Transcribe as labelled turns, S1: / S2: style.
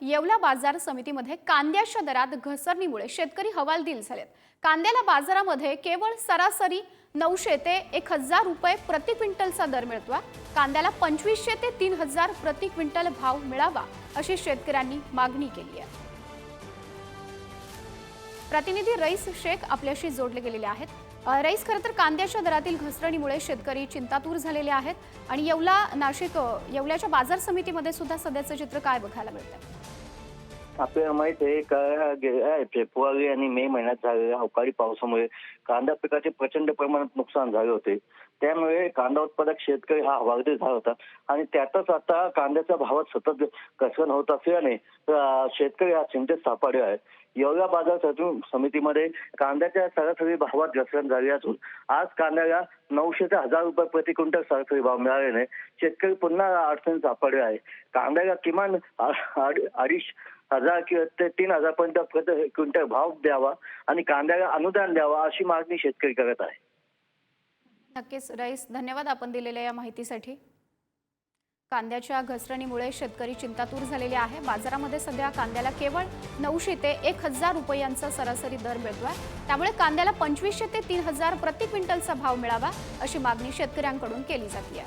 S1: येवला बाजार समितीमध्ये कांद्याच्या दरात घसरणीमुळे शेतकरी हवालदिल झालेत. कांद्याला बाजारामध्ये केवळ सरासरी नऊशे ते एक हजार रुपये प्रति क्विंटलचा दर मिळतोय कांद्याला पंचवीसशे ते तीन हजार प्रति क्विंटल भाव मिळावा अशी शेतकऱ्यांनी मागणी केली आहे. प्रतिनिधी रईस शेख आपल्याशी जोडले गेलेले आहेत. रईस खरं तर कांद्याच्या दरातील घसरणीमुळे शेतकरी चिंतातूर झालेले आहेत आणि येवला नाशिक येवल्याच्या बाजार समितीमध्ये सुद्धा सध्याचं चित्र काय बघायला मिळतं
S2: आपल्याला माहीत आहे का गेल्या फेब्रुवारी आणि मे महिन्यात झालेल्या अवकाळी पावसामुळे कांदा पिकाचे प्रचंड प्रमाणात नुकसान झाले होते. त्यामुळे कांदा उत्पादक शेतकरी हा हवालदिल झाला होता आणि त्यातच आता कांद्याच्या भावात सतत घसरण होत असल्याने शेतकरी हा चिंतेत सापडले आहे. एवढ्या बाजार समितीमध्ये कांद्याच्या सरासरी भावात घसरण झाली असून आज कांद्याला नऊशे ते हजार रुपये प्रति क्विंटल सरासरी भाव मिळाल्याने शेतकरी पुन्हा अडचणीत सापडले आहे. कांद्याला किमान अडीच हजार किंवा ते तीन हजारपर्यंत प्रति क्विंटल भाव द्यावा आणि कांद्याला अनुदान द्यावा अशी मागणी शेतकरी करत आहे.
S1: नक्कीच रईस धन्यवाद आपण दिलेल्या या माहितीसाठी. कांद्याच्या घसरणीमुळे शेतकरी चिंतातूर झालेले आहे. बाजारामध्ये सध्या कांद्याला केवळ नऊशे ते एक हजार रुपयांचा सरासरी दर मिळतोय. त्यामुळे कांद्याला पंचवीसशे ते तीन हजार प्रति क्विंटलचा भाव मिळावा अशी मागणी शेतकऱ्यांकडून केली जाते